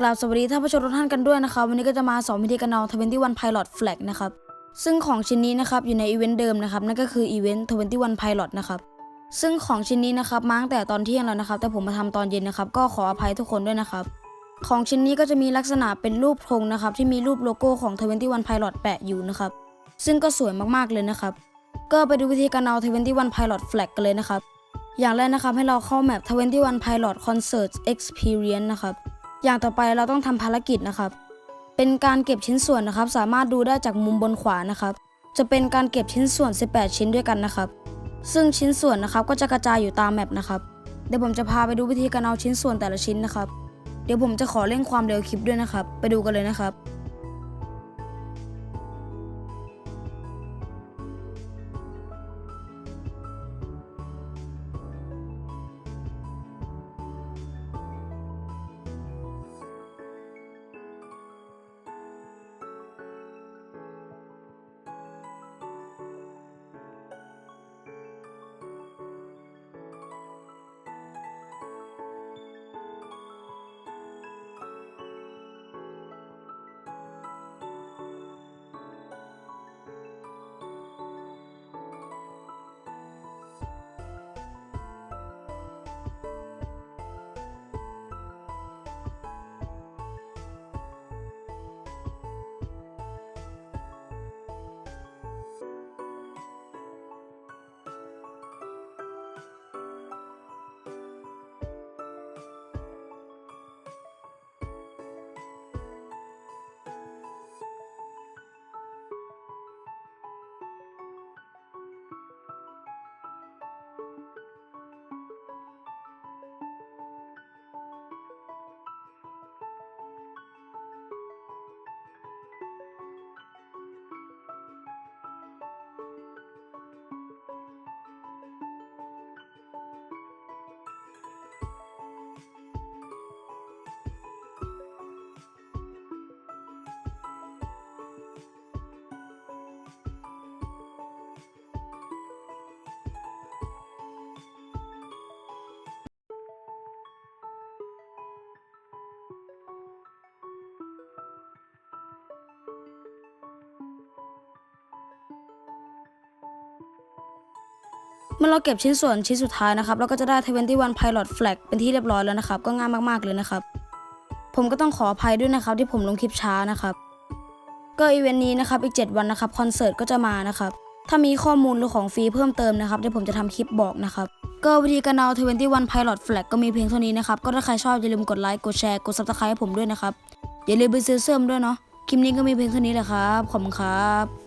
กราบสวัสดีท่านผู้ชมทุกท่านกันด้วยนะครับ วันนี้ก็จะมาสอนวิธีการเอา21 Pilot Flag นะครับ ซึ่งของชิ้นนี้นะครับอยู่ในอีเวนต์เดิมนะครับ นั่นก็คืออีเวนต์21 Pilot นะครับ ซึ่งของชิ้นนี้นะครับมาตั้งแต่ตอนเที่ยงแล้วนะครับ แต่ผมมาทำตอนเย็นนะครับ ก็ขออภัยทุกคนด้วยนะครับ ของชิ้นนี้ก็จะมีลักษณะเป็นรูปธงนะครับ ที่มีรูปโลโก้ของ21 Pilot แปะอยู่นะครับ ซึ่งก็สวยมากๆเลยนะครับ ก็ไปดูวิธีการเอา21 Pilot Flag กันเลยนะครับ อย่างแรกนะครับให้เราเข้าแมป21 Pilot Concert Experience นะครับ อย่างต่อไปเราต้องทำภารกิจนะครับ เป็นการเก็บชิ้นส่วนนะครับ สามารถดูได้จากมุมบนขวานะครับ จะเป็นการเก็บชิ้นส่วน 18 ชิ้นด้วยกันนะครับ ซึ่งชิ้นส่วนนะครับก็จะกระจายอยู่ตามแมปนะครับ เดี๋ยวผมจะพาไปดูวิธีการเอาชิ้นส่วนแต่ละชิ้นนะครับ เดี๋ยวผมจะขอเร่งความเร็วคลิปด้วยนะครับ ไปดูกันเลยนะครับ เมื่อเราเก็บชิ้นส่วนชิ้นสุดท้ายนะครับ เราก็จะได้ 21 Pilot Flag เป็นที่เรียบร้อยแล้วนะครับ ก็ง่ายมากๆเลยนะครับ ผมก็ต้องขออภัยด้วยนะครับ ที่ผมลงคลิปช้านะครับ ก็อีเวนต์นี้นะครับ อีก 7 วันนะครับ คอนเสิร์ตก็จะมานะครับ ถ้ามีข้อมูลหรือของฟรีเพิ่มเติมนะครับเดี๋ยวผมจะทำคลิปบอกนะครับ ก็วิธีการเอา 21 Pilot Flag ก็มีเพียงเท่านี้นะครับ ก็ถ้าใครชอบอย่าลืมกดไลค์ กดแชร์ กด Subscribe ให้ผมด้วยนะครับ อย่าลืมไปซื้อเสื้อมด้วยเนาะ คลิปนี้ก็มีเพียงเท่านี้แหละครับ ขอบคุณครับ